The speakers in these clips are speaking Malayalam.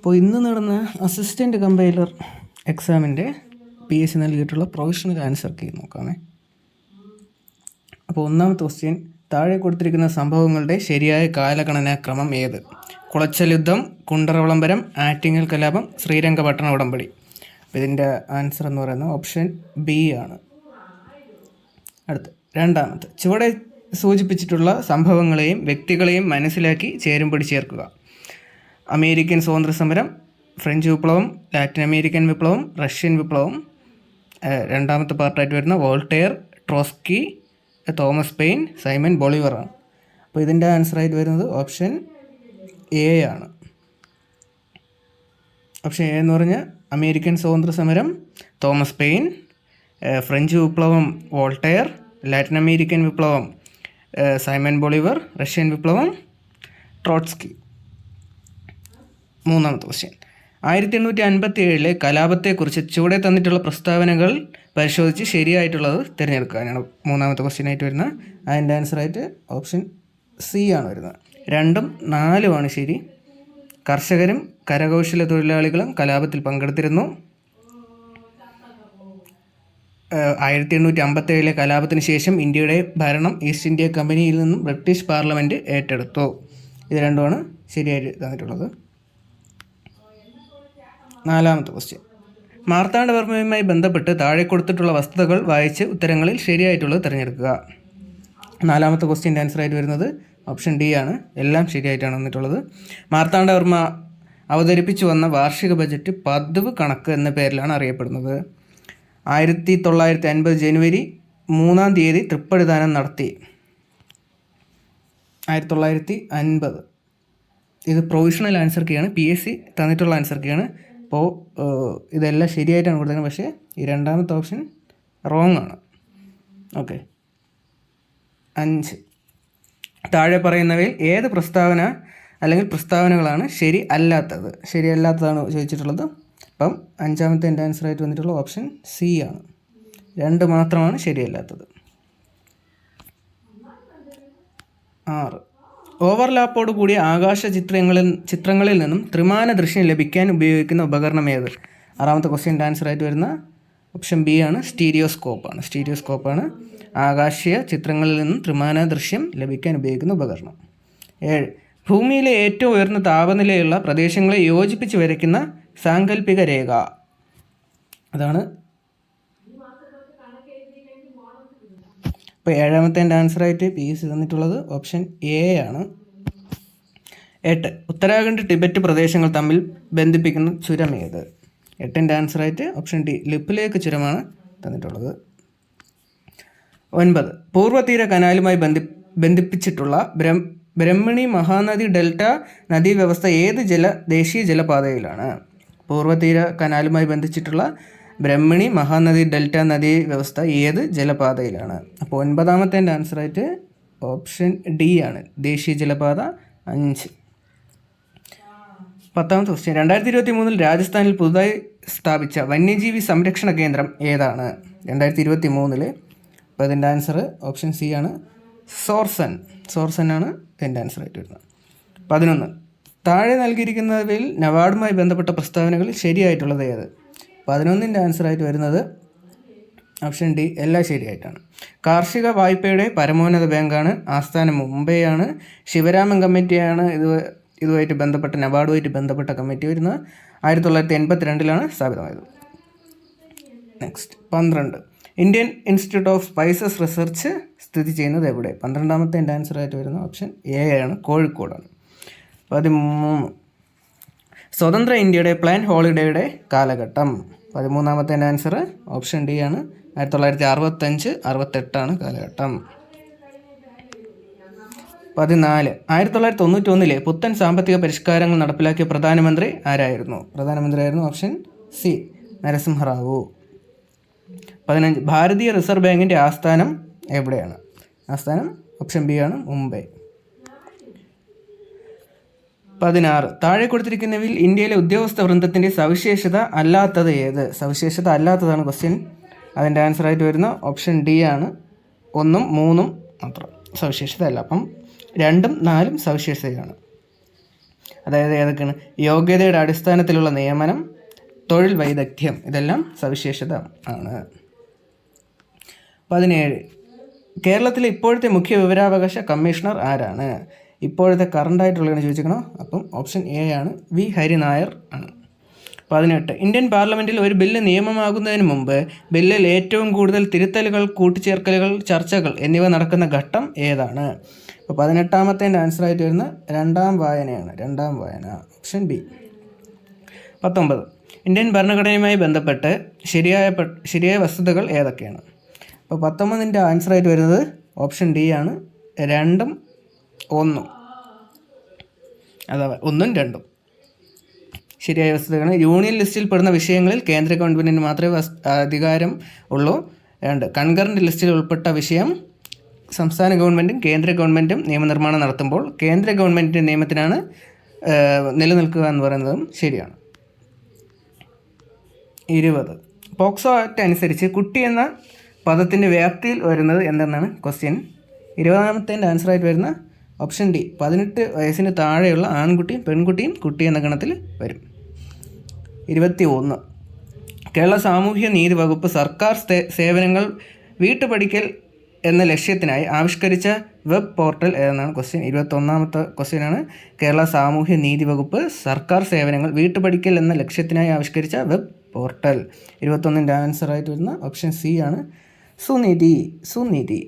അപ്പോൾ ഇന്ന് നടന്ന അസിസ്റ്റന്റ് കമ്പൈലർ എക്സാമിന്റെ പി എസ് സി നൽകിയിട്ടുള്ള പ്രൊഫഷണൽ ആൻസർ കീ നോക്കാമേ. അപ്പോൾ ഒന്നാമത്തെ ക്വസ്റ്റ്യൻ താഴെ കൊടുത്തിരിക്കുന്ന സംഭവങ്ങളുടെ ശരിയായ കാലഗണനാക്രമം ഏത്? കുളച്ചൽ യുദ്ധം കുണ്ടറ ആറ്റിങ്ങൽ കലാപം ശ്രീരംഗപട്ടണ ഉടമ്പടി. അപ്പോൾ ഇതിന്റെ ആൻസർ എന്ന് പറയുന്നത് ഓപ്ഷൻ ബി ആണ്. അടുത്ത് രണ്ടാമത്തെ ചുവടെ സൂചിപ്പിച്ചിട്ടുള്ള സംഭവങ്ങളെയും വ്യക്തികളെയും മനസ്സിലാക്കി ചേരുംപടി ചേർക്കുക. അമേരിക്കൻ സ്വാതന്ത്ര്യ സമരം ഫ്രഞ്ച് വിപ്ലവം ലാറ്റിൻ അമേരിക്കൻ വിപ്ലവം റഷ്യൻ വിപ്ലവം രണ്ടാമത്തെ പാർട്ടായിട്ട് വരുന്ന Voltaire Trotsky Thomas Paine Simon ബൊളിവറാണ് അപ്പോൾ ഇതിന്റെ ആൻസറായിട്ട് വരുന്നത് ഓപ്ഷൻ എ ആണ്. ഓപ്ഷൻ എ എന്ന് പറഞ്ഞാൽ അമേരിക്കൻ സ്വാതന്ത്ര്യ സമരം തോമസ് പെയിൻ ഫ്രഞ്ച് വിപ്ലവം വോൾട്ടെയർ ലാറ്റിൻ അമേരിക്കൻ വിപ്ലവം സൈമൺ ബൊളിവർ റഷ്യൻ വിപ്ലവം ട്രോട്സ്കി. മൂന്നാമത്തെ ക്വസ്റ്റ്യൻ ആയിരത്തി എണ്ണൂറ്റി അൻപത്തി ഏഴിലെ കലാപത്തെക്കുറിച്ച് ചുവടെ തന്നിട്ടുള്ള പ്രസ്താവനകൾ പരിശോധിച്ച് ശരിയായിട്ടുള്ളത് തിരഞ്ഞെടുക്കാനാണ് മൂന്നാമത്തെ ക്വസ്റ്റ്യനായിട്ട് വരുന്നത് അതിന്റെ ആൻസറായിട്ട് ഓപ്ഷൻ സി ആണ് വരുന്നത്. രണ്ടും നാലുമാണ് ശരി. കർഷകരും കരകൗശല തൊഴിലാളികളും കലാപത്തിൽ പങ്കെടുത്തിരുന്നു. ആയിരത്തി എണ്ണൂറ്റി അമ്പത്തി ഏഴിലെ കലാപത്തിന് ശേഷം ഇന്ത്യയുടെ ഭരണം ഈസ്റ്റ് ഇന്ത്യ കമ്പനിയിൽ നിന്നും ബ്രിട്ടീഷ് പാർലമെന്റ് ഏറ്റെടുത്തു. ഇത് രണ്ടുമാണ് ശരിയായിട്ട് തന്നിട്ടുള്ളത്. നാലാമത്തെ ക്വസ്റ്റ്യൻ മാർത്താണ്ഡവർമ്മയുമായി ബന്ധപ്പെട്ട് താഴെ കൊടുത്തിട്ടുള്ള വസ്തുതകൾ വായിച്ച് ഉത്തരങ്ങളിൽ ശരിയായിട്ടുള്ളത് തിരഞ്ഞെടുക്കുക. നാലാമത്തെ ക്വസ്റ്റ്യന്റെ ആൻസർ ആയിട്ട് വരുന്നത് ഓപ്ഷൻ ഡി ആണ്. എല്ലാം ശരിയായിട്ടാണ് വന്നിട്ടുള്ളത്. മാർത്താണ്ഡവർമ്മ അവതരിപ്പിച്ചു വന്ന വാർഷിക ബജറ്റ് പതിവ് കണക്ക് എന്ന പേരിലാണ് അറിയപ്പെടുന്നത്. ആയിരത്തി തൊള്ളായിരത്തി അൻപത് ജനുവരി മൂന്നാം തീയതി തൃപ്പടിദാനം നടത്തി. ആയിരത്തി തൊള്ളായിരത്തി അൻപത് ഇത് പ്രൊവിഷണൽ ആൻസർ കീയാണ് പി എസ് സി തന്നിട്ടുള്ള ആൻസർ കീയാണ് അപ്പോൾ ഇതെല്ലാം ശരിയായിട്ടാണ് കൊടുത്തത് പക്ഷേ ഈ രണ്ടാമത്തെ ഓപ്ഷൻ റോങ് ആണ്. ഓക്കെ. അഞ്ച്. താഴെ പറയുന്നവയിൽ ഏത് പ്രസ്താവന അല്ലെങ്കിൽ പ്രസ്താവനകളാണ് ശരി അല്ലാത്തത്? ശരിയല്ലാത്തതാണ് ചോദിച്ചിട്ടുള്ളത്. അപ്പം അഞ്ചാമത്തെ എന്റെ ആൻസർ ആയിട്ട് വന്നിട്ടുള്ള ഓപ്ഷൻ സി ആണ്. രണ്ട് മാത്രമാണ് ശരിയല്ലാത്തത് ആറ്. ഓവർലാപ്പോട് കൂടിയ ആകാശ ചിത്രങ്ങളിൽ ചിത്രങ്ങളിൽ നിന്നും ത്രിമാന ദൃശ്യം ലഭിക്കാൻ ഉപയോഗിക്കുന്ന ഉപകരണം ഏത്? ആറാമത്തെ ക്വസ്റ്റ്യന്റെ ആൻസർ ആയിട്ട് വരുന്ന ഓപ്ഷൻ ബി ആണ് സ്റ്റീരിയോസ്കോപ്പ് ആണ്. സ്റ്റീരിയോസ്കോപ്പ് ആണ് ആകാശീയ ചിത്രങ്ങളിൽ നിന്നും ത്രിമാന ദൃശ്യം ലഭിക്കാൻ ഉപയോഗിക്കുന്ന ഉപകരണം. ഏഴ് ഭൂമിയിലെ ഏറ്റവും ഉയർന്ന താപനിലയുള്ള പ്രദേശങ്ങളെ യോജിപ്പിച്ച് വരയ്ക്കുന്ന സാങ്കല്പിക രേഖ. അതാണ് ഇപ്പോൾ ഏഴാമത്തെ ആൻസറായിട്ട് പി എസ് തന്നിട്ടുള്ളത് ഓപ്ഷൻ എ ആണ്. എട്ട്. ഉത്തരാഖണ്ഡ് ടിബറ്റ് പ്രദേശങ്ങൾ തമ്മിൽ ബന്ധിപ്പിക്കുന്ന ചുരം ഏത്? എട്ടിന്റെ ആൻസറായിട്ട് ഓപ്ഷൻ ഡി ലിപ്പിലേക്ക് ചുരമാണ് തന്നിട്ടുള്ളത്. ഒൻപത്. പൂർവതീര കനാലുമായി ബന്ധി ബന്ധിപ്പിച്ചിട്ടുള്ള ബ്രഹ്മ ബ്രഹ്മിണി മഹാനദി ഡെൽറ്റ നദീവ്യവസ്ഥ ഏത് ജല ദേശീയ ജലപാതയിലാണ്? പൂർവതീര കനാലുമായി ബന്ധിച്ചിട്ടുള്ള ബ്രഹ്മണി മഹാനദി ഡെൽറ്റ നദീ വ്യവസ്ഥ ഏത് ജലപാതയിലാണ്? അപ്പോൾ ഒൻപതാമത്തെ എന്റെ ആൻസറായിട്ട് ഓപ്ഷൻ ഡി ആണ്. ദേശീയ ജലപാത അഞ്ച്. പത്താമത്തെ ക്വസ്റ്റ്യൻ രണ്ടായിരത്തി ഇരുപത്തി മൂന്നിൽ രാജസ്ഥാനിൽ പുതുതായി സ്ഥാപിച്ച വന്യജീവി സംരക്ഷണ കേന്ദ്രം ഏതാണ്? രണ്ടായിരത്തി ഇരുപത്തി മൂന്നിൽ അപ്പോൾ അതിന്റെ ആൻസർ ഓപ്ഷൻ സി ആണ്. സോർസൻ. സോർസൻ ആണ് ഇതിന്റെ ആൻസർ ആയിട്ട് വരുന്നത്. പതിനൊന്ന്. താഴെ നൽകിയിരിക്കുന്നവയിൽ നവാർഡുമായി ബന്ധപ്പെട്ട പ്രസ്താവനകൾ ശരിയായിട്ടുള്ളത് ഏത്? പതിനൊന്നിന്റെ ആൻസറായിട്ട് വരുന്നത് ഓപ്ഷൻ ഡി എല്ലാം ശരിയായിട്ടാണ് കാർഷിക വായ്പയുടെ പരമോന്നത ബാങ്കാണ് ആസ്ഥാനം മുംബൈയാണ്. ശിവരാമൻ കമ്മിറ്റിയാണ് ഇത് ഇതുമായിട്ട് ബന്ധപ്പെട്ട നബാർഡുമായിട്ട് ബന്ധപ്പെട്ട കമ്മിറ്റി വരുന്നത്. ആയിരത്തി തൊള്ളായിരത്തി എൺപത്തി രണ്ടിലാണ് സ്ഥാപിതമായത്. നെക്സ്റ്റ് പന്ത്രണ്ട്. Indian Institute of Spices Research സ്ഥിതി ചെയ്യുന്നത് എവിടെ? പന്ത്രണ്ടാമത്തെ എന്റെ ആൻസറായിട്ട് വരുന്ന ഓപ്ഷൻ എ ആണ് കോഴിക്കോടാണ്. പതിമൂന്ന്. സ്വതന്ത്ര ഇന്ത്യയുടെ പ്ലാൻ ഹോളിഡേയുടെ കാലഘട്ടം. പതിമൂന്നാമത്തെ ആൻസർ ഓപ്ഷൻ ഡി ആണ്. ആയിരത്തി തൊള്ളായിരത്തി അറുപത്തഞ്ച് അറുപത്തെട്ടാണ് കാലഘട്ടം. പതിനാല് ആയിരത്തി തൊള്ളായിരത്തി തൊണ്ണൂറ്റി ഒന്നിലെ പുത്തൻ സാമ്പത്തിക പരിഷ്കാരങ്ങൾ നടപ്പിലാക്കിയ പ്രധാനമന്ത്രി ആരായിരുന്നു? പ്രധാനമന്ത്രി ആയിരുന്നു ഓപ്ഷൻ സി നരസിംഹറാവു. പതിനഞ്ച് ഭാരതീയ റിസർവ് ബാങ്കിന്റെ ആസ്ഥാനം എവിടെയാണ്? ആസ്ഥാനം ഓപ്ഷൻ ബി ആണ് മുംബൈ. പതിനാറ്. താഴെ കൊടുത്തിരിക്കുന്നവയിൽ ഇന്ത്യയിലെ ഉദ്യോഗസ്ഥ വൃന്ദത്തിന്റെ സവിശേഷത അല്ലാത്തത് ഏത്? സവിശേഷത അല്ലാത്തതാണ് ക്വസ്റ്റ്യൻ അതിന്റെ ആൻസർ ആയിട്ട് വരുന്ന ഓപ്ഷൻ ഡി ആണ്. ഒന്നും മൂന്നും മാത്രം സവിശേഷത അല്ല. അപ്പം രണ്ടും നാലും സവിശേഷതയാണ്. അതായത് ഏതൊക്കെയാണ്? യോഗ്യതയുടെ അടിസ്ഥാനത്തിലുള്ള നിയമനം തൊഴിൽ വൈദഗ്ധ്യം ഇതെല്ലാം സവിശേഷത ആണ്. പതിനേഴ്. കേരളത്തിലെ ഇപ്പോഴത്തെ മുഖ്യ വിവരാവകാശ കമ്മീഷണർ ആരാണ്? ഇപ്പോഴത്തെ കറണ്ടായിട്ടുള്ളതാണ് ചോദിച്ചിരിക്കണോ അപ്പം ഓപ്ഷൻ എ ആണ്. വി ഹരിനായർ ആണ്. പതിനെട്ട്. ഇന്ത്യൻ പാർലമെന്റിൽ ഒരു ബില്ല് നിയമമാകുന്നതിന് മുമ്പ് ബില്ലിൽ ഏറ്റവും കൂടുതൽ തിരുത്തലുകൾ കൂട്ടിച്ചേർക്കലുകൾ ചർച്ചകൾ എന്നിവ നടക്കുന്ന ഘട്ടം ഏതാണ്? അപ്പോൾ പതിനെട്ടാമത്തേന്റെ ആൻസറായിട്ട് വരുന്ന രണ്ടാം വായനയാണ്. രണ്ടാം വായന. Option B. പത്തൊമ്പത്. ഇന്ത്യൻ ഭരണഘടനയുമായി ബന്ധപ്പെട്ട് ശരിയായ ശരിയായ വസ്തുതകൾ ഏതൊക്കെയാണ്? അപ്പോൾ പത്തൊമ്പതിന്റെ ആൻസറായിട്ട് വരുന്നത് ഓപ്ഷൻ ഡി ആണ്. രണ്ടും ഒന്നും. അഥവാ ഒന്നും രണ്ടും. ശരിയായ വസ്തുതകളാണ്. യൂണിയൻ ലിസ്റ്റിൽ പെടുന്ന വിഷയങ്ങളിൽ കേന്ദ്ര ഗവൺമെന്റിന് മാത്രമേ അധികാരം ഉള്ളൂ. രണ്ട് കൺകറന്റ് ലിസ്റ്റിൽ ഉൾപ്പെട്ട വിഷയം സംസ്ഥാന ഗവൺമെന്റും കേന്ദ്ര ഗവൺമെന്റും നിയമനിർമ്മാണം നടത്തുമ്പോൾ കേന്ദ്ര ഗവൺമെന്റിന്റെ നിയമത്തിനാണ് നിലനിൽക്കുക എന്ന് പറയുന്നതും ശരിയാണ്. ഇരുപത് പോക്സോ ആക്ട് അനുസരിച്ച് കുട്ടി എന്ന പദത്തിന്റെ വ്യാപ്തിയിൽ വരുന്നത് എന്തെന്നാണ്? ക്വസ്റ്റ്യൻ. ഇരുപതാമത്തേന്റെ ആൻസറായിട്ട് വരുന്ന ഓപ്ഷൻ ഡി പതിനെട്ട് വയസ്സിന് താഴെയുള്ള ആൺകുട്ടിയും പെൺകുട്ടിയും കുട്ടി എന്ന ഗണത്തിൽ വരും. ഇരുപത്തി ഒന്ന് കേരള സാമൂഹ്യ നീതി വകുപ്പ് സർക്കാർ സേവനങ്ങൾ വീട്ടുപടിക്കൽ എന്ന ലക്ഷ്യത്തിനായി ആവിഷ്കരിച്ച വെബ് പോർട്ടൽ ഏതെന്നാണ് ക്വസ്റ്റ്യൻ ഇരുപത്തൊന്നാമത്തെ ക്വസ്റ്റ്യനാണ് കേരള സാമൂഹ്യ നീതി വകുപ്പ് സർക്കാർ സേവനങ്ങൾ വീട്ടുപടിക്കൽ എന്ന ലക്ഷ്യത്തിനായി ആവിഷ്കരിച്ച വെബ് പോർട്ടൽ. ഇരുപത്തൊന്നിന്റെ ആൻസറായിട്ട് വരുന്ന ഓപ്ഷൻ സി ആണ് സുനിധി. സുനിധി.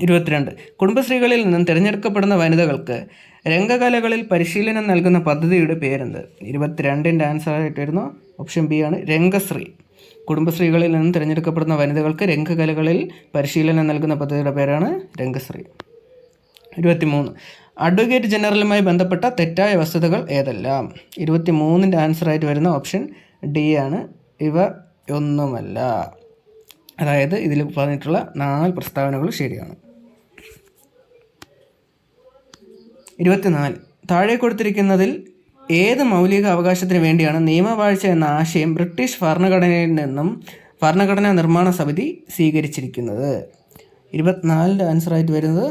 ഇരുപത്തിരണ്ട്. കുടുംബശ്രീകളിൽ നിന്നും തിരഞ്ഞെടുക്കപ്പെടുന്ന വനിതകൾക്ക് രംഗകലകളിൽ പരിശീലനം നൽകുന്ന പദ്ധതിയുടെ പേരെന്ത്? ഇരുപത്തിരണ്ടിന്റെ ആൻസറായിട്ട് വരുന്ന. ഓപ്ഷൻ ബി ആണ് രംഗശ്രീ. കുടുംബശ്രീകളിൽ നിന്നും തിരഞ്ഞെടുക്കപ്പെടുന്ന വനിതകൾക്ക് രംഗകലകളിൽ പരിശീലനം നൽകുന്ന പദ്ധതിയുടെ പേരാണ് രംഗശ്രീ. ഇരുപത്തിമൂന്ന്. അഡ്വക്കേറ്റ് ജനറലുമായി ബന്ധപ്പെട്ട തെറ്റായ വസ്തുതകൾ ഏതെല്ലാം? ഇരുപത്തി മൂന്നിന്റെ ആൻസറായിട്ട് വരുന്ന ഓപ്ഷൻ ഡി ആണ്. ഇവ ഒന്നുമല്ല. അതായത് ഇതിൽ പറഞ്ഞിട്ടുള്ള നാല് പ്രസ്താവനകൾ ശരിയാണ്. ഇരുപത്തിനാല്. താഴെ കൊടുത്തിരിക്കുന്നതിൽ ഏത് മൗലിക അവകാശത്തിന് വേണ്ടിയാണ് നിയമവാഴ്ച എന്ന ആശയം ബ്രിട്ടീഷ് ഭരണഘടനയിൽ നിന്നും ഭരണഘടനാ നിർമ്മാണ സമിതി സ്വീകരിച്ചിരിക്കുന്നത്? ഇരുപത്തിനാലിന്റെ ആൻസറായിട്ട് വരുന്നത്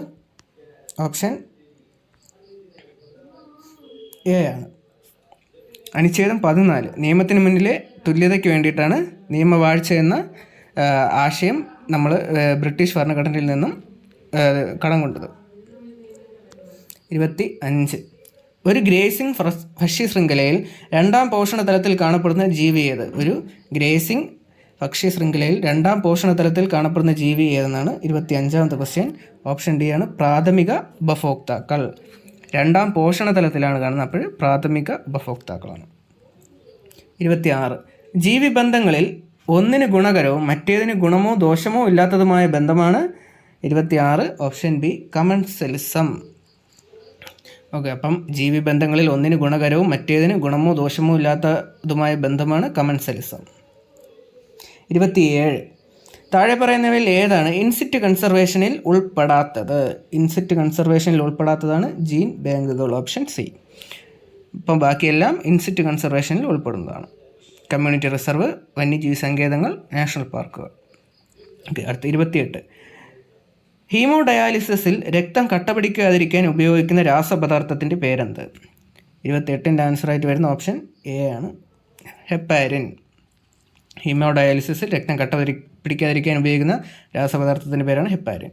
ഓപ്ഷൻ എ ആണ്. അനുച്ഛേദം പതിനാല്. നിയമത്തിന് മുന്നിലെ തുല്യതയ്ക്ക് വേണ്ടിയിട്ടാണ് നിയമവാഴ്ച എന്ന ആശയം നമ്മൾ ബ്രിട്ടീഷ് ഭരണഘടനയിൽ നിന്നും കടം കൊണ്ടത്. ഇരുപത്തി അഞ്ച് ഒരു ഗ്രേസിംഗ് ഭക്ഷ്യ ശൃംഖലയിൽ രണ്ടാം പോഷണ തലത്തിൽ കാണപ്പെടുന്ന ജീവി ഏത്? ഒരു ഗ്രേസിംഗ് ഭക്ഷ്യ ശൃംഖലയിൽ രണ്ടാം പോഷണ തലത്തിൽ കാണപ്പെടുന്ന ജീവി ഏതെന്നാണ് ഇരുപത്തി അഞ്ചാമത്തെ ക്വസ്റ്റ്യൻ ഓപ്ഷൻ ഡി ആണ് പ്രാഥമിക ഉപഭോക്താക്കൾ. രണ്ടാം പോഷണ തലത്തിലാണ് കാണുന്നത് അപ്പോൾ പ്രാഥമിക ഉപഭോക്താക്കളാണ്. ഇരുപത്തി ആറ് ജീവി ബന്ധങ്ങളിൽ ഒന്നിന് ഗുണകരവും മറ്റേതിന് ഗുണമോ ദോഷമോ ഇല്ലാത്തതുമായ ബന്ധമാണ്. ഇരുപത്തിയാറ്. Option B കമൻസെലിസം. ഓക്കെ അപ്പം ജീവി ബന്ധങ്ങളിൽ ഒന്നിന് ഗുണകരവും മറ്റേതിന് ഗുണമോ ദോഷമോ ഇല്ലാത്തതുമായ ബന്ധമാണ് കമൻസലിസം. ഇരുപത്തിയേഴ്. താഴെ പറയുന്നവയിൽ ഏതാണ് ഇൻസിറ്റ് കൺസർവേഷനിൽ ഉൾപ്പെടാത്തത്? ഇൻസിറ്റ് കൺസർവേഷനിൽ ഉൾപ്പെടാത്തതാണ് ജീൻ ബാങ്കുകൾ ഓപ്ഷൻ സി. ഇപ്പം ബാക്കിയെല്ലാം ഇൻസിറ്റ് കൺസർവേഷനിൽ ഉൾപ്പെടുന്നതാണ്. കമ്മ്യൂണിറ്റി റിസർവ് വന്യജീവി സങ്കേതങ്ങൾ നാഷണൽ പാർക്കുകൾ. ഓക്കെ അടുത്ത ഇരുപത്തിയെട്ട്. ഹീമോഡയാലിസിസിൽ രക്തം കട്ടപിടിക്കാതിരിക്കാൻ ഉപയോഗിക്കുന്ന രാസപദാർത്ഥത്തിന്റെ പേരെന്ത്? ഇരുപത്തിയെട്ടിന്റെ ആൻസറായിട്ട് വരുന്ന ഓപ്ഷൻ എ ആണ്. ഹെപ്പാരിൻ ഹീമോഡയാലിസിസിൽ രക്തം കട്ടപിടി പിടിക്കാതിരിക്കാൻ ഉപയോഗിക്കുന്ന രാസപദാർത്ഥത്തിന്റെ പേരാണ് ഹെപ്പാരിൻ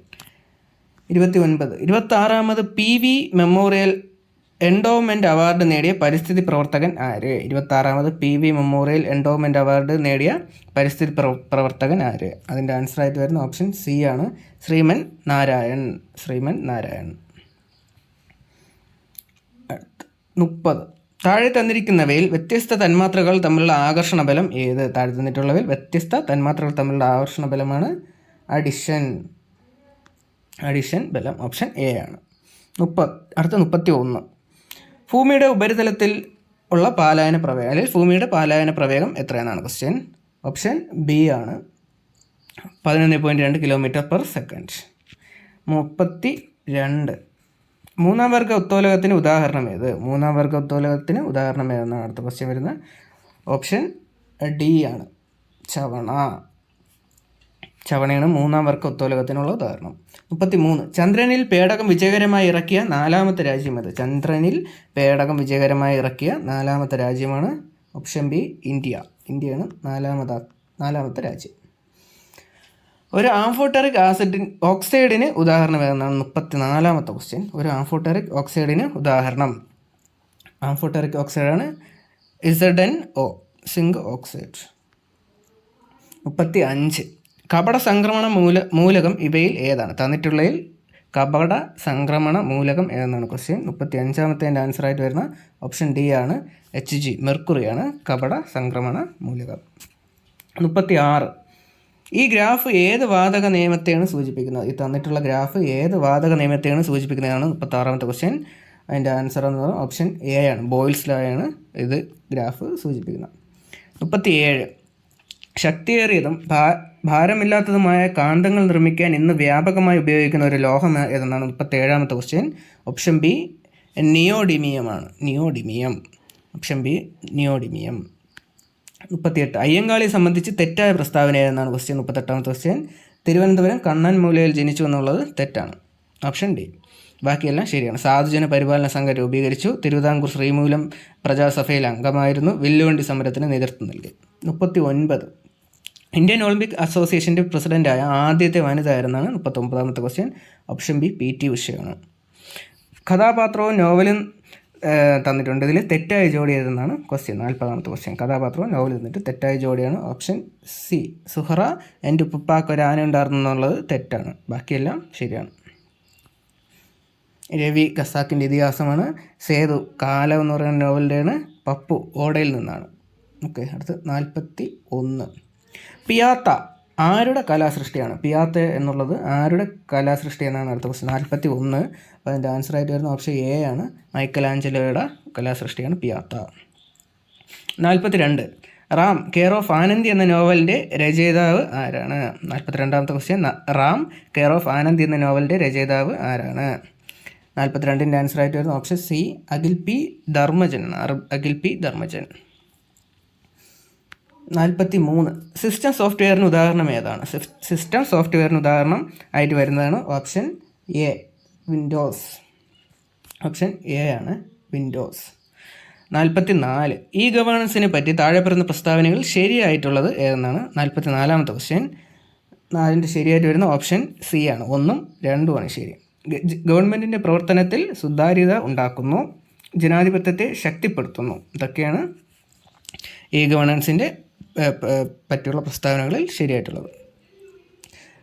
ഇരുപത്തി ഒൻപത് ഇരുപത്തി ആറാമത് P V memorial endowment award നേടിയ പരിസ്ഥിതി പ്രവർത്തകൻ ആര്? ഇരുപത്തി ആറാമത് P V memorial endowment award നേടിയ പരിസ്ഥിതി പ്രവർത്തകൻ ആര്? അതിന്റെ ആൻസറായിട്ട് വരുന്ന ഓപ്ഷൻ സി ആണ്. ശ്രീമൻ നാരായൺ ശ്രീമൻ നാരായൺ. മുപ്പത്. താഴെ തന്നിരിക്കുന്നവയിൽ വ്യത്യസ്ത തന്മാത്രകൾ തമ്മിലുള്ള ആകർഷണ ബലം ഏത്? താഴെ തന്നിട്ടുള്ളവയിൽ വ്യത്യസ്ത തന്മാത്രകൾ തമ്മിലുള്ള ആകർഷണ ബലമാണ് അഡിഷൻ. അഡിഷൻ ബലം ഓപ്ഷൻ എ ആണ്. മുപ്പത് അടുത്ത മുപ്പത്തി ഒന്ന് ഭൂമിയുടെ ഉപരിതലത്തിൽ ഉള്ള പാലായന പ്രവേഗം അല്ലെങ്കിൽ ഭൂമിയുടെ പാലായന പ്രവേഗം എത്രയെന്നാണ് ക്വസ്റ്റ്യൻ ഓപ്ഷൻ ബി ആണ്. പതിനൊന്ന് പോയിന്റ് രണ്ട് കിലോമീറ്റർ പെർ സെക്കൻഡ് മുപ്പത്തി രണ്ട് മൂന്നാം വർഗ ഉത്തോലകത്തിന് ഉദാഹരണം ഏത്? മൂന്നാം വർഗ ഉത്തോലകത്തിന് ഉദാഹരണം ഏതെന്നാണ് അടുത്ത ക്വസ്റ്റ്യൻ വരുന്നത്? ഓപ്ഷൻ ഡി ആണ്. ചവണ. ചവണയാണ് മൂന്നാം വർഗ ഉത്തോലകത്തിനുള്ള ഉദാഹരണം. മുപ്പത്തി മൂന്ന് ചന്ദ്രനിൽ പേടകം വിജയകരമായി ഇറക്കിയ നാലാമത്തെ രാജ്യം ഏത്? ചന്ദ്രനിൽ പേടകം വിജയകരമായി ഇറക്കിയ നാലാമത്തെ രാജ്യമാണ് ഓപ്ഷൻ ബി ഇന്ത്യ. ഇന്ത്യയാണ് നാലാമതാ നാലാമത്തെ രാജ്യം. ഒരു ആംഫോട്ടറിക് ആസിഡിൻ ഓക്സൈഡിന് ഉദാഹരണം ഏതെന്നാണ് മുപ്പത്തി നാലാമത്തെ ക്വസ്റ്റ്യൻ ഒരു ആംഫോട്ടറിക് ഓക്സൈഡിന് ഉദാഹരണം. Amphoteric ഓക്സൈഡാണ് Z N O zinc oxide. മുപ്പത്തി അഞ്ച് കപട സംക്രമണ മൂല മൂലകം ഇവയിൽ ഏതാണ്? തന്നിട്ടുള്ളതിൽ കപട സംക്രമണ മൂലകം ഏതെന്നാണ് ക്വസ്റ്റ്യൻ മുപ്പത്തി അഞ്ചാമത്തെ ആൻസർ ആയിട്ട് വരുന്ന ഓപ്ഷൻ ഡി ആണ് എച്ച് ജി മെർക്കുറിയാണ് കപട സംക്രമണ മൂലകം. മുപ്പത്തി ആറ് ഈ ഗ്രാഫ് ഏത് വാതക നിയമത്തെയാണ് സൂചിപ്പിക്കുന്നത്? ഈ തന്നിട്ടുള്ള ഗ്രാഫ് ഏത് വാതക നിയമത്തെയാണ് സൂചിപ്പിക്കുന്നതാണ് മുപ്പത്തി ആറാമത്തെ ക്വസ്റ്റ്യൻ അതിന്റെ ആൻസർ എന്ന് പറയുന്നത് ഓപ്ഷൻ എ ആണ്. ബോയിൽസ് ലോയാണ് ഇത് ഗ്രാഫ് സൂചിപ്പിക്കുന്നത്. മുപ്പത്തി ഏഴ് ശക്തിയേറിയതും ഭാ ഭാരമില്ലാത്തതുമായ കാന്തങ്ങൾ നിർമ്മിക്കാൻ ഇന്ന് വ്യാപകമായി ഉപയോഗിക്കുന്ന ഒരു ലോഹം ഏതെന്നാണ് മുപ്പത്തി ഏഴാമത്തെ ക്വസ്റ്റ്യൻ ഓപ്ഷൻ ബി നിയോഡിമിയമാണ് നിയോഡിമിയം ഓപ്ഷൻ ബി നിയോഡിമിയം മുപ്പത്തിയെട്ട്. അയ്യങ്കാളിയെ സംബന്ധിച്ച് തെറ്റായ പ്രസ്താവന ഏതെന്നാണ് ക്വസ്റ്റ്യൻ മുപ്പത്തെട്ടാമത്തെ ക്വസ്റ്റ്യൻ തിരുവനന്തപുരം കണ്ണൻ മൂലയിൽ ജനിച്ചു എന്നുള്ളത് തെറ്റാണ്. ഓപ്ഷൻ ഡി ബാക്കിയെല്ലാം ശരിയാണ്. സാധുജന പരിപാലന സംഘം രൂപീകരിച്ചു. തിരുവിതാംകൂർ ശ്രീമൂലം പ്രജാസഭയിൽ അംഗമായിരുന്നു. വില്ലുവണ്ടി സമരത്തിന് നേതൃത്വം നൽകി. മുപ്പത്തി ഒൻപത് ഇന്ത്യൻ ഒളിമ്പിക് അസോസിയേഷന്റെ പ്രസിഡന്റായ ആദ്യത്തെ വനിത ആയിരുന്നാണ് മുപ്പത്തൊമ്പതാമത്തെ question option B P T ഉഷയാണ്. കഥാപാത്രവും നോവലും തന്നിട്ടുണ്ട്. ഇതിൽ തെറ്റായ ജോഡി ഏതെന്നാണ് ക്വസ്റ്റ്യൻ നാൽപ്പതാമത്തെ ക്വസ്റ്റ്യൻ കഥാപാത്രവും നോവൽ തന്നിട്ട് തെറ്റായ ജോഡിയാണ് ഓപ്ഷൻ സി സുഹറ എന്റെ ഉപ്പുപ്പാക്ക് ഒരു ആന ഉണ്ടായിരുന്നു എന്നുള്ളത് തെറ്റാണ്. ബാക്കിയെല്ലാം ശരിയാണ്. രവി ഖസാക്കിന്റെ ഇതിഹാസമാണ്. സേതു കാലം എന്ന് പറയുന്ന നോവലിന്റെയാണ് പപ്പു ഓടയിൽ നിന്നാണ്. ഓക്കെ അടുത്ത് നാൽപ്പത്തി ഒന്ന്. പിയാത്ത ആരുടെ കലാസൃഷ്ടിയാണ്? പിയാത്ത എന്നുള്ളത് ആരുടെ കലാസൃഷ്ടി എന്നാണ് അടുത്ത ക്വസ്റ്റ്യൻ നാൽപ്പത്തി ഒന്ന് അപ്പോൾ അതിന്റെ ആൻസർ ആയിട്ട് വരുന്ന ഓപ്ഷൻ എ ആണ്. മൈക്കൽ ആഞ്ചലോയുടെ കലാസൃഷ്ടിയാണ് പിയാത്ത. നാൽപ്പത്തി രണ്ട് റാം കെയർ ഓഫ് ആനന്ദി എന്ന നോവലിന്റെ രചയിതാവ് ആരാണ്? നാൽപ്പത്തി രണ്ടാമത്തെ question Ram care of Anandi എന്ന നോവലിന്റെ രചയിതാവ് ആരാണ്? നാൽപ്പത്തിരണ്ടിന്റെ ആൻസർ ആയിട്ട് വരുന്ന option C Akhil P. Dharmajan Akhil P. Dharmajan. നാൽപ്പത്തി മൂന്ന് സിസ്റ്റം സോഫ്റ്റ്വെയറിന് ഉദാഹരണം ഏതാണ്? സിസ്റ്റം സോഫ്റ്റ്വെയറിന് ഉദാഹരണം ആയിട്ട് വരുന്നതാണ് option A Windows option A ആണ് വിൻഡോസ് നാൽപ്പത്തി നാല് ഈ ഗവേണൻസിനെ പറ്റി താഴെ പറയുന്ന പ്രസ്താവനകൾ ശരിയായിട്ടുള്ളത് ഏതെന്നാണ്? നാൽപ്പത്തി നാലാമത്തെ ക്വസ്റ്റ്യൻ നാലിന്റെ ശരിയായിട്ട് വരുന്ന ഓപ്ഷൻ സി ആണ്. ഒന്നും രണ്ടുമാണ് ശരി. ഗവൺമെന്റിന്റെ പ്രവർത്തനത്തിൽ സുതാര്യത ഉണ്ടാക്കുന്നു ജനാധിപത്യത്തെ ശക്തിപ്പെടുത്തുന്നു. ഇതൊക്കെയാണ് ഈ ഗവേണൻസിന്റെ പറ്റിയുള്ള പ്രസ്താവനകളിൽ ശരിയായിട്ടുള്ളത്.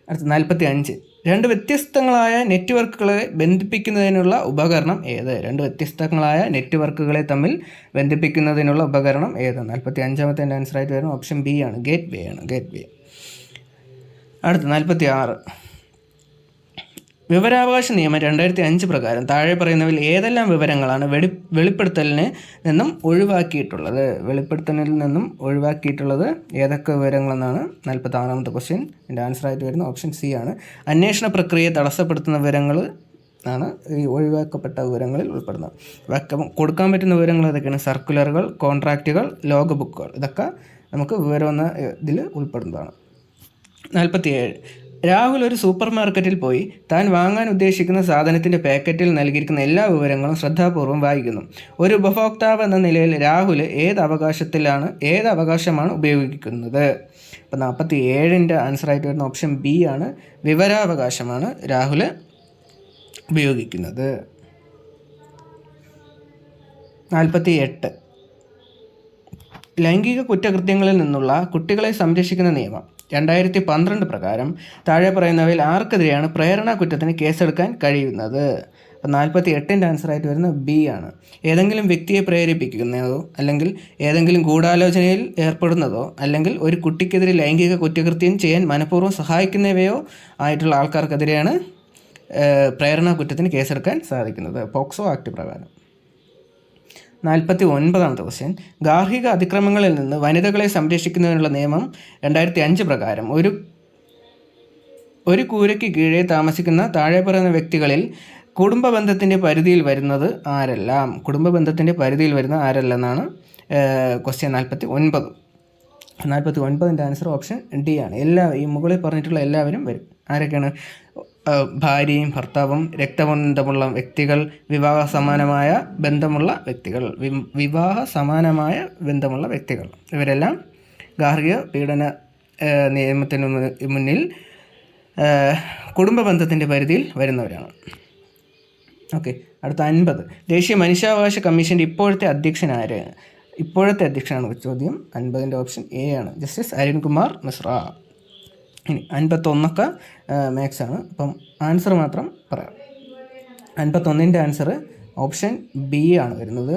അടുത്ത നാൽപ്പത്തി അഞ്ച് രണ്ട് വ്യത്യസ്തങ്ങളായ നെറ്റ്വർക്കുകളെ ബന്ധിപ്പിക്കുന്നതിനുള്ള ഉപകരണം ഏത്? രണ്ട് വ്യത്യസ്തങ്ങളായ നെറ്റ്വർക്കുകളെ തമ്മിൽ ബന്ധിപ്പിക്കുന്നതിനുള്ള ഉപകരണം ഏത്? നാൽപ്പത്തി അഞ്ചാമത്തെ ആൻസർ ആയിട്ട് വരുന്ന ഓപ്ഷൻ ബി ആണ്. ഗേറ്റ് വേ ആണ്. ഗേറ്റ് വേ അടുത്ത നാൽപ്പത്തി ആറ് വിവരാവകാശ നിയമം രണ്ടായിരത്തി അഞ്ച് പ്രകാരം താഴെ പറയുന്നവയിൽ ഏതെല്ലാം വിവരങ്ങളാണ് വെളി വെളിപ്പെടുത്തലിന് നിന്നും ഒഴിവാക്കിയിട്ടുള്ളത്? വെളിപ്പെടുത്തലിൽ നിന്നും ഒഴിവാക്കിയിട്ടുള്ളത് ഏതൊക്കെ വിവരങ്ങളെന്നാണ്? നാൽപ്പത്തി ആറാമത്തെ ക്വസ്റ്റ്യൻ എന്റെ ആൻസർ ആയിട്ട് വരുന്ന ഓപ്ഷൻ സി ആണ്. അന്വേഷണ പ്രക്രിയയെ തടസ്സപ്പെടുത്തുന്ന വിവരങ്ങൾ ആണ് ഈ ഒഴിവാക്കപ്പെട്ട വിവരങ്ങളിൽ ഉൾപ്പെടുന്നത്. കൊടുക്കാൻ പറ്റുന്ന വിവരങ്ങൾ ഏതൊക്കെയാണ്? സർക്കുലറുകൾ കോൺട്രാക്റ്റുകൾ ലോഗ് ബുക്കുകൾ ഇതൊക്കെ നമുക്ക് വിവരം എന്ന ഇതിൽ ഉൾപ്പെടുന്നതാണ്. നാൽപ്പത്തിയേഴ്. രാഹുൽ ഒരു സൂപ്പർ മാർക്കറ്റിൽ പോയി. താൻ വാങ്ങാൻ ഉദ്ദേശിക്കുന്ന സാധനത്തിന്റെ പാക്കറ്റിൽ നൽകിയിരിക്കുന്ന എല്ലാ വിവരങ്ങളും ശ്രദ്ധാപൂർവം വായിക്കുന്നു. ഒരു ഉപഭോക്താവ് എന്ന നിലയിൽ രാഹുൽ ഏത് അവകാശത്തിലാണ് ഏത് അവകാശമാണ് ഉപയോഗിക്കുന്നത്? അപ്പോൾ നാൽപ്പത്തി ഏഴിന്റെ ആൻസറായിട്ട് വരുന്ന ഓപ്ഷൻ ബി ആണ്. വിവരാവകാശമാണ് രാഹുൽ ഉപയോഗിക്കുന്നത്. നാൽപ്പത്തി എട്ട് ലൈംഗിക കുറ്റകൃത്യങ്ങളിൽ നിന്നുള്ള കുട്ടികളെ സംരക്ഷിക്കുന്ന നിയമം. രണ്ടായിരത്തി പന്ത്രണ്ട് പ്രകാരം താഴെ പറയുന്നവയിൽ ആർക്കെതിരെയാണ് പ്രേരണ കുറ്റത്തിന് കേസെടുക്കാൻ കഴിയുന്നത്? അപ്പം നാൽപ്പത്തി എട്ടിന്റെ ആൻസറായിട്ട് വരുന്ന ബി ആണ്. ഏതെങ്കിലും വ്യക്തിയെ പ്രേരിപ്പിക്കുന്നതോ അല്ലെങ്കിൽ ഏതെങ്കിലും ഗൂഢാലോചനയിൽ ഏർപ്പെടുന്നതോ അല്ലെങ്കിൽ ഒരു കുട്ടിക്കെതിരെ ലൈംഗിക കുറ്റകൃത്യം ചെയ്യാൻ മനഃപൂർവം സഹായിക്കുന്നവയോ ആയിട്ടുള്ള ആൾക്കാർക്കെതിരെയാണ് പ്രേരണ കുറ്റത്തിന് കേസെടുക്കാൻ സാധിക്കുന്നത്. പോക്സോ ആക്ട് പ്രകാരം. നാൽപ്പത്തി ഒൻപതാമത്തെ ക്വസ്റ്റ്യൻ ഗാർഹിക അതിക്രമങ്ങളിൽ നിന്ന് വനിതകളെ സംരക്ഷിക്കുന്നതിനുള്ള നിയമം രണ്ടായിരത്തി അഞ്ച് പ്രകാരം. ഒരു ഒരു കൂരയ്ക്ക് കീഴേ താമസിക്കുന്ന താഴെ പറയുന്ന വ്യക്തികളിൽ കുടുംബ ബന്ധത്തിന്റെ പരിധിയിൽ വരുന്നത് ആരെല്ലാം? കുടുംബ ബന്ധത്തിന്റെ പരിധിയിൽ വരുന്ന ആരല്ലെന്നാണ് ക്വസ്റ്റ്യൻ നാൽപ്പത്തി ഒൻപത് നാൽപ്പത്തി ഒൻപതിന്റെ ആൻസർ ഓപ്ഷൻ ഡി ആണ്. എല്ലാ ഈ മുകളിൽ പറഞ്ഞിട്ടുള്ള എല്ലാവരും വരും. ആരൊക്കെയാണ്? ഭാര്യയും ഭർത്താവും രക്തബന്ധമുള്ള വ്യക്തികൾ വിവാഹ സമാനമായ ബന്ധമുള്ള വ്യക്തികൾ വിവാഹ സമാനമായ ബന്ധമുള്ള വ്യക്തികൾ. ഇവരെല്ലാം ഗാർഹിക പീഡന നിയമത്തിന് മുന്നിൽ കുടുംബ ബന്ധത്തിന്റെ പരിധിയിൽ വരുന്നവരാണ്. ഓക്കെ അടുത്ത അൻപത്. ദേശീയ മനുഷ്യാവകാശ കമ്മീഷന്റെ ഇപ്പോഴത്തെ അധ്യക്ഷൻ ആര്? ഇപ്പോഴത്തെ അധ്യക്ഷനാണ് ചോദ്യം. അൻപതിന്റെ ഓപ്ഷൻ എ ആണ്. ജസ്റ്റിസ് അരുൺകുമാർ മിശ്ര. ഇനി അൻപത്തൊന്നൊക്കെ മാത്സ് ആണ്. അപ്പം ആൻസർ മാത്രം പറയാം. അൻപത്തൊന്നിന്റെ ആൻസർ ഓപ്ഷൻ ബി ആണ് വരുന്നത്.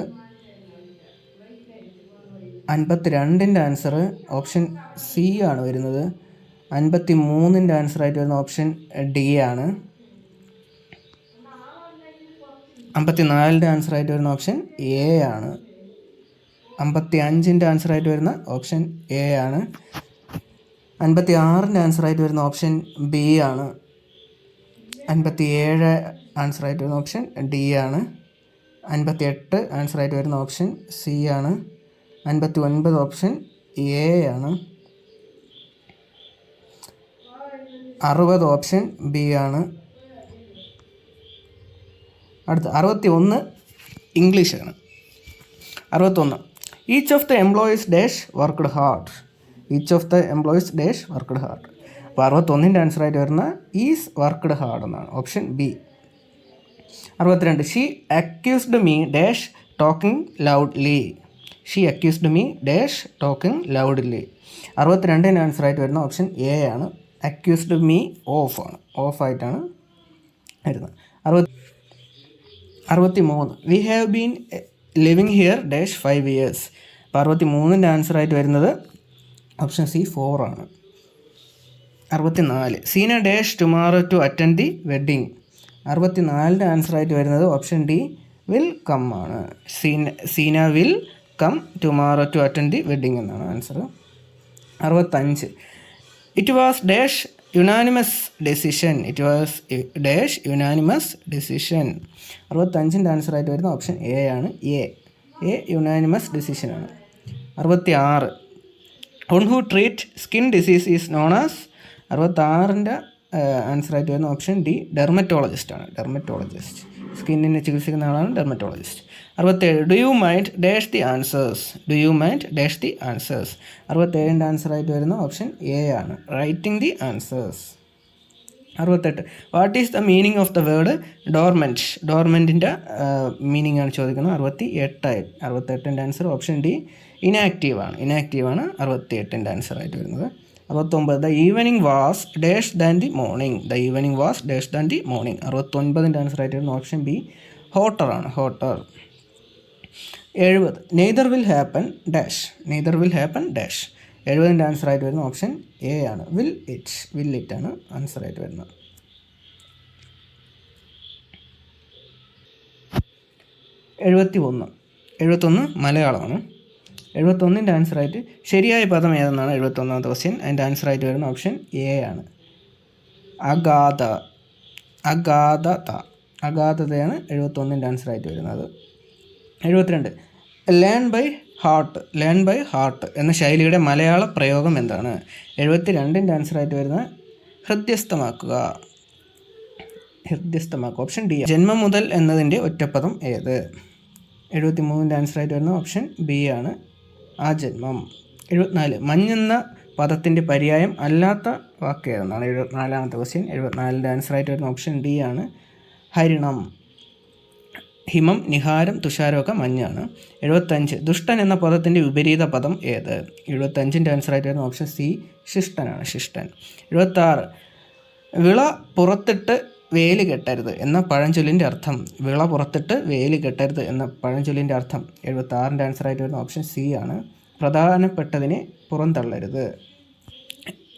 അൻപത്തി രണ്ടിന്റെ ആൻസർ ഓപ്ഷൻ സി ആണ് വരുന്നത്. അൻപത്തി മൂന്നിന്റെ ആൻസറായിട്ട് വരുന്ന ഓപ്ഷൻ ഡി ആണ്. അമ്പത്തി നാലിന്റെ ആൻസറായിട്ട് വരുന്ന ഓപ്ഷൻ എ ആണ്. അമ്പത്തി അഞ്ചിന്റെ ആൻസറായിട്ട് വരുന്ന ഓപ്ഷൻ എ ആണ്. അൻപത്തി ആറിന്റെ ആൻസറായിട്ട് വരുന്ന ഓപ്ഷൻ ബി ആണ്. അൻപത്തി ഏഴ് ആൻസറായിട്ട് വരുന്ന ഓപ്ഷൻ ഡി ആണ്. അൻപത്തി എട്ട് ആൻസറായിട്ട് വരുന്ന ഓപ്ഷൻ സി ആണ്. അൻപത്തി ഒൻപത് ഓപ്ഷൻ എ ആണ്. അറുപത് ഓപ്ഷൻ ബി ആണ്. അടുത്ത അറുപത്തി ഒന്ന് ഇംഗ്ലീഷാണ് അറുപത്തൊന്ന് each of the employees dash worked hard each of the employees dash worked hard അപ്പോൾ അറുപത്തൊന്നിന്റെ ആൻസറായിട്ട് വരുന്ന ഈസ് വർക്ക്ഡ് ഹാർഡ് എന്നാണ്. ഓപ്ഷൻ ബി അറുപത്തിരണ്ട്. She accused me dash talking loudly she accused me dash talking loudly അറുപത്തിരണ്ടിന്റെ ആൻസറായിട്ട് വരുന്ന ഓപ്ഷൻ എ ആണ്. അക്യൂസ്ഡ് മീ ഓഫ് ആണ്. ഓഫായിട്ടാണ് വരുന്നത്. അറുപത്തി അറുപത്തി മൂന്ന് we have been living here dash five years അപ്പോൾ അറുപത്തി മൂന്നിന്റെ ആൻസറായിട്ട് വരുന്നത് ഓപ്ഷൻ സി ഫോർ ആണ്. അറുപത്തി നാല് Seena dash tomorrow to attend the wedding അറുപത്തി നാലിന്റെ ആൻസറായിട്ട് വരുന്നത് ഓപ്ഷൻ ഡി വിൽ കം ആണ്. Seena Seena will come tomorrow to attend the wedding എന്നാണ് ആൻസർ അറുപത്തഞ്ച്. It was dash unanimous decision it was dash unanimous decision അറുപത്തഞ്ചിന്റെ ആൻസറായിട്ട് വരുന്ന ഓപ്ഷൻ എ ആണ്. എ എ യുനാനിമസ് ഡെസിഷനാണ് അറുപത്തി ആറ് one who treat skin disease is known as അറുപത്താറിന്റെ ആൻസറായിട്ട് വരുന്ന ഓപ്ഷൻ ഡി ഡെർമറ്റോളജിസ്റ്റ് ആണ്. ഡെർമറ്റോളജിസ്റ്റ് സ്കിന്നിനെ ചികിത്സിക്കുന്ന ആളാണ് ഡെർമറ്റോളജിസ്റ്റ് അറുപത്തേഴ് do you mind dash the answers do you mind dash the answers അറുപത്തേഴിന്റെ ആൻസറായിട്ട് വരുന്ന ഓപ്ഷൻ എ ആണ്. റൈറ്റിംഗ് ദി ആൻസേഴ്സ് അറുപത്തെട്ട് what is the meaning of the word dormant ഡോർമെന്റിന്റെ meaning ആണ് ചോദിക്കുന്നത്. അറുപത്തി എട്ടായി അറുപത്തെട്ടിന്റെ ആൻസർ ഓപ്ഷൻ ഡി ഇനാക്റ്റീവ് ഇനാക്റ്റീവാണ് ഇനാക്റ്റീവ് ആണ് അറുപത്തി എട്ടിന്റെ ആൻസർ ആയിട്ട് വരുന്നത്. അറുപത്തൊമ്പത് the evening was dash than the morning the evening was dash than the morning അറുപത്തൊൻപതിന്റെ answer ആയിട്ട് വരുന്ന ഓപ്ഷൻ ബി ഹോട്ടറാണ് ഹോട്ടർ എഴുപത് neither will happen dash neither will happen dash എഴുപതിന്റെ answer ആയിട്ട് വരുന്ന ഓപ്ഷൻ എ ആണ്. വിൽ ഇറ്റ് വിൽ ഇറ്റ് ആണ് ആൻസർ ആയിട്ട് വരുന്നത്. എഴുപത്തി ഒന്ന് എഴുപത്തൊന്ന് മലയാളമാണ്. എഴുപത്തൊന്നിന്റെ ആൻസറായിട്ട് ശരിയായ പദം ഏതെന്നാണ് എഴുപത്തൊന്നാമത്തെ ക്വസ്റ്റ്യൻ അതിന്റെ ആൻസറായിട്ട് വരുന്ന ഓപ്ഷൻ എ ആണ്. അഗാധ. അഗാധത. അഗാധതയാണ് എഴുപത്തൊന്നിന്റെ ആൻസറായിട്ട് വരുന്നത്. എഴുപത്തിരണ്ട്. Learn by heart learn by heart എന്ന ശൈലിയുടെ മലയാള പ്രയോഗം എന്താണ്? എഴുപത്തി രണ്ടിന്റെ ആൻസറായിട്ട് വരുന്ന ഹൃദ്യസ്ഥമാക്കുക. ഹൃദ്യസ്ഥമാക്കുക. ഓപ്ഷൻ ഡി ജന്മം മുതൽ എന്നതിന്റെ ഒറ്റപ്പദം ഏത്? എഴുപത്തി മൂന്നിന്റെ ആൻസറായിട്ട് വരുന്ന ഓപ്ഷൻ ബി ആണ്. ആ ജന്മം. എഴുപത്തിനാല്. മഞ്ഞെന്ന പദത്തിന്റെ പര്യായം അല്ലാത്ത വാക്ക് ഏതെന്നാണ് എഴുപത്തിനാലാമത്തെ ക്വസ്റ്റ്യൻ എഴുപത്തിനാലിന്റെ ആൻസറായിട്ട് വരുന്ന ഓപ്ഷൻ ഡി ആണ്. ഹരിണം. ഹിമം നിഹാരം തുഷാരമൊക്കെ മഞ്ഞാണ്. എഴുപത്തഞ്ച് ദുഷ്ടൻ എന്ന പദത്തിന്റെ വിപരീത പദം ഏത്? എഴുപത്തഞ്ചിന്റെ ആൻസറായിട്ട് വരുന്ന ഓപ്ഷൻ സി ശിഷ്ടനാണ്. ശിഷ്ടൻ. എഴുപത്താറ് വിള പുറത്തിട്ട് വേലി കെട്ടരുത് എന്ന പഴഞ്ചൊല്ലിന്റെ അർത്ഥം. വിള പുറത്തിട്ട് വേൽ കെട്ടരുത് എന്ന പഴഞ്ചൊല്ലിന്റെ അർത്ഥം. എഴുപത്താറിന്റെ ആൻസറായിട്ട് വരുന്ന ഓപ്ഷൻ സി ആണ്. പ്രധാനപ്പെട്ടതിനെ പുറന്തള്ളരുത്.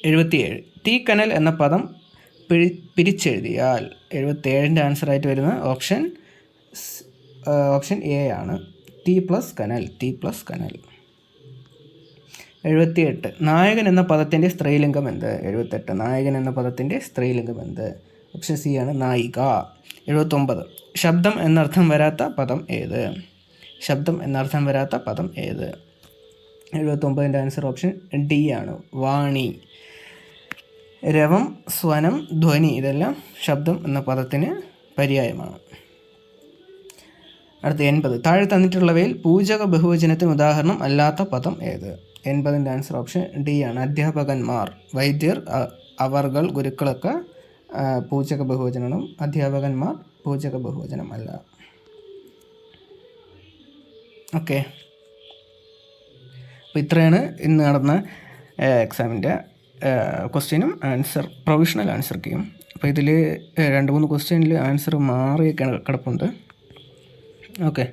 എഴുപത്തിയേഴ്. തീക്കനൽ എന്ന പദം പിഴി പിരിച്ചെഴുതിയാൽ. എഴുപത്തേഴിന്റെ ആൻസറായിട്ട് വരുന്ന ഓപ്ഷൻ ഓപ്ഷൻ എ ആണ്. തീ പ്ലസ് കനൽ തീ പ്ലസ് കനൽ. എഴുപത്തിയെട്ട്. നായകൻ എന്ന പദത്തിന്റെ സ്ത്രീലിംഗം എന്ത്? എഴുപത്തെട്ട്. നായകൻ എന്ന പദത്തിന്റെ സ്ത്രീലിംഗം എന്ത്? ഓപ്ഷൻ സി ആണ് നായിക. എഴുപത്തൊമ്പത്. ശബ്ദം എന്നർത്ഥം വരാത്ത പദം ഏത്? ശബ്ദം എന്നർത്ഥം വരാത്ത പദം ഏത്? എഴുപത്തൊമ്പതിന്റെ ആൻസർ ഓപ്ഷൻ ഡി ആണ്. വാണി. രവം സ്വനം ധ്വനി ഇതെല്ലാം ശബ്ദം എന്ന പദത്തിന് പര്യായമാണ്. അടുത്ത എൺപത്. താഴെ തന്നിട്ടുള്ളവയിൽ പൂജക ബഹുവചനത്തിന് ഉദാഹരണം അല്ലാത്ത പദം ഏത്? എൺപതിന്റെ ആൻസർ ഓപ്ഷൻ ഡി ആണ്. അധ്യാപകന്മാർ വൈദ്യർ അവർകൾ ഗുരുക്കളൊക്കെ പൂജക ബഹുവചനവും അധ്യാപകന്മാർ പൂജക ബഹുവചനം അല്ല. ഓക്കെ. അപ്പോൾ ഇത്രയാണ് ഇന്ന് നടന്ന എക്സാമിന്റെ ക്വസ്റ്റ്യനും ആൻസർ പ്രൊവിഷണൽ ആൻസർ ചെയ്യും അപ്പോൾ ഇതിൽ രണ്ട് മൂന്ന് ക്വസ്റ്റ്യനിൽ ആൻസർ മാറിയൊക്കെ കിടപ്പുണ്ട് ഓക്കെ.